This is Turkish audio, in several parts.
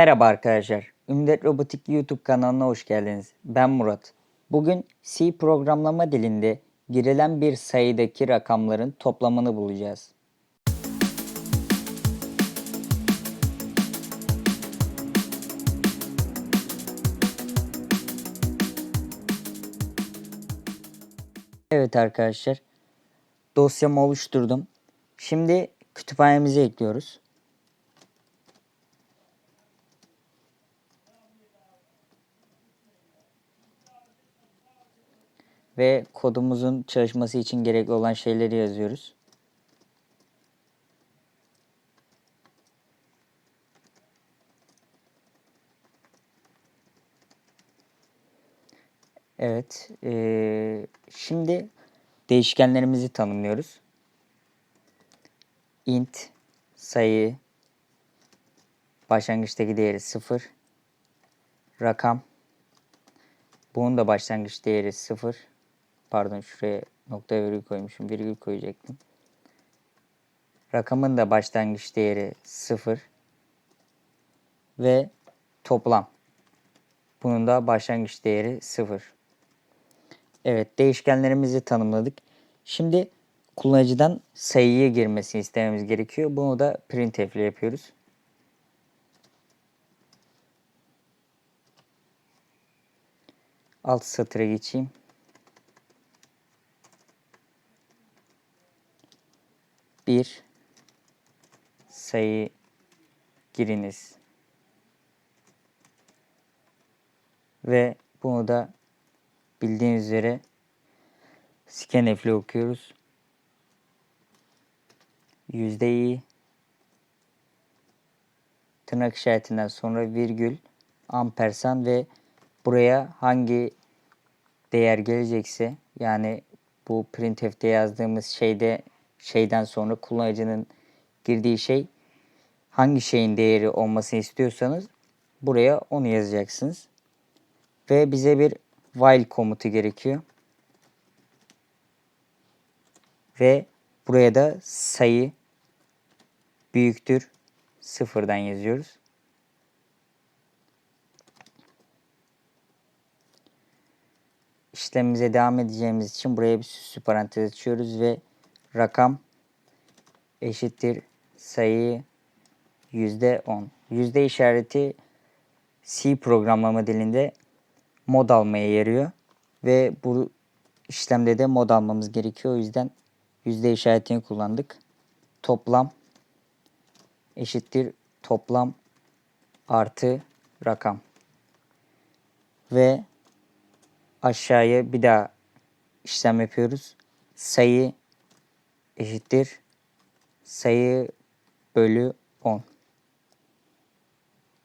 Merhaba arkadaşlar. Ümmet Robotik YouTube kanalına hoş geldiniz. Ben Murat. Bugün C programlama dilinde girilen bir sayıdaki rakamların toplamını bulacağız. Evet arkadaşlar. Dosyamı oluşturdum. Şimdi kütüphanemize ekliyoruz. Ve kodumuzun çalışması için gerekli olan şeyleri yazıyoruz. Evet. eee, şimdi değişkenlerimizi tanımlıyoruz. int sayı başlangıçtaki değeri 0 rakam bunun da başlangıç değeri 0 pardon şuraya nokta virgül koymuşum. Virgül koyacaktım. Rakamın da başlangıç değeri 0 ve toplam. Bunun da başlangıç değeri 0. Evet değişkenlerimizi tanımladık. Şimdi kullanıcıdan sayıya girmesini istememiz gerekiyor. Bunu da printf ile yapıyoruz. Alt satıra geçeyim. Bir sayı giriniz. Ve bunu da bildiğiniz üzere scanf okuyoruz. Yüzde i tırnak işaretinden sonra virgül ampersan ve buraya hangi değer gelecekse yani bu printf'te yazdığımız şeyde şeyden sonra kullanıcının girdiği şey hangi şeyin değeri olmasını istiyorsanız buraya onu yazacaksınız. Ve bize bir while komutu gerekiyor. Ve buraya da sayı büyüktür sıfırdan yazıyoruz. İşlemimize devam edeceğimiz için buraya bir süslü parantez açıyoruz ve rakam eşittir sayı yüzde on. Yüzde işareti C programlama dilinde mod almaya yarıyor ve bu işlemde de mod almamız gerekiyor. O yüzden yüzde işaretini kullandık. Toplam eşittir toplam artı rakam. Ve aşağıya bir daha işlem yapıyoruz. Sayı eşittir sayı bölü 10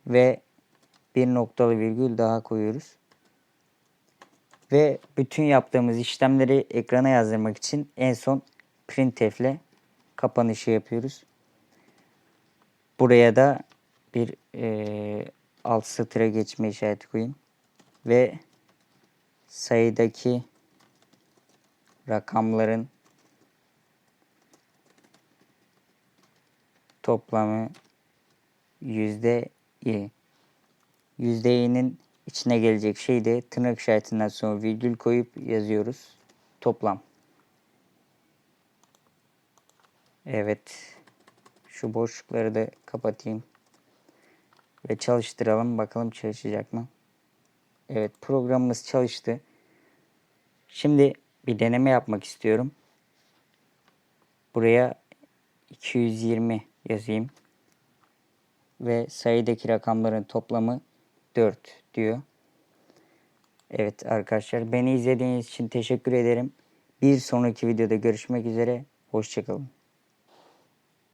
ve bir noktalı virgül daha koyuyoruz. Ve bütün yaptığımız işlemleri ekrana yazdırmak için en son printf ile kapanışı yapıyoruz. Buraya da bir e, alt satıra geçme işareti koyayım. Ve sayıdaki rakamların toplamı yüzde i. Yüzde i'nin içine gelecek şey de tırnak işaretinden sonra virgül koyup yazıyoruz. Toplam. Evet. Şu boşlukları da kapatayım. Ve çalıştıralım. Bakalım çalışacak mı? Evet programımız çalıştı. Şimdi bir deneme yapmak istiyorum. Buraya 220 yazayım. Ve sayıdaki rakamların toplamı 4 diyor. Evet arkadaşlar beni izlediğiniz için teşekkür ederim. Bir sonraki videoda görüşmek üzere. Hoşçakalın.